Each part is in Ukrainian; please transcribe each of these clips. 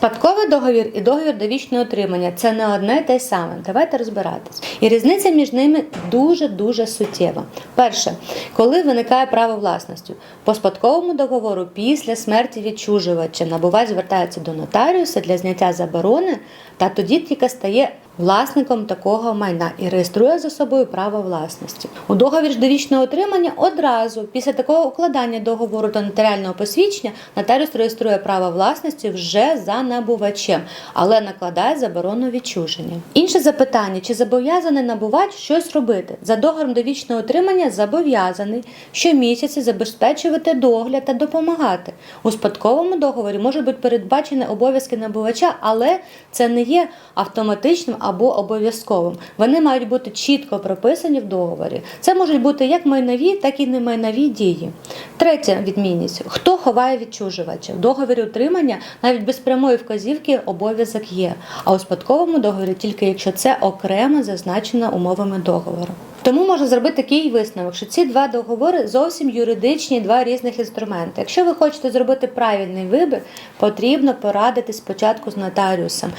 Спадковий договір і договір довічного отримання це не одне й те й саме. Давайте розбиратись. І різниця між ними дуже дуже суттєва. Перше, коли виникає право власності, по спадковому договору після смерті відчужувача набувач звертається до нотаріуса для зняття заборони, та тоді тільки стає власником такого майна і реєструє за собою право власності. У договір ж довічного отримання одразу після такого укладання договору та нотаріального посвідчення нотаріус реєструє право власності вже за набувачем, але накладає заборону відчуження. Інше запитання: чи зобов'язаний набувач щось робити? За договором довічного отримання зобов'язаний щомісяця забезпечувати догляд та допомагати. У спадковому договорі можуть бути передбачені обов'язки набувача, але це не є автоматичним або обов'язковим. Вони мають бути чітко прописані в договорі. Це можуть бути як майнові, так і немайнові дії. Третя відмінність: хто ховає відчужувача? В договорі утримання навіть без прямої вказівки обов'язок є. А у спадковому договорі тільки якщо це окремо зазначено умовами договору. Тому можна зробити такий висновок, що ці два договори зовсім юридичні два різних інструменти. Якщо ви хочете зробити правильний вибір, потрібно порадити спочатку з нотаріусом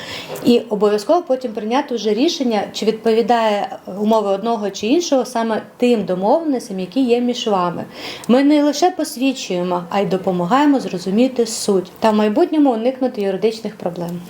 і обов'язково потім прийняти вже рішення, чи відповідає умови одного чи іншого саме тим домовленостям, які є між вами. Ми не лише посвідчуємо, а й допомагаємо зрозуміти суть та в майбутньому уникнути юридичних проблем.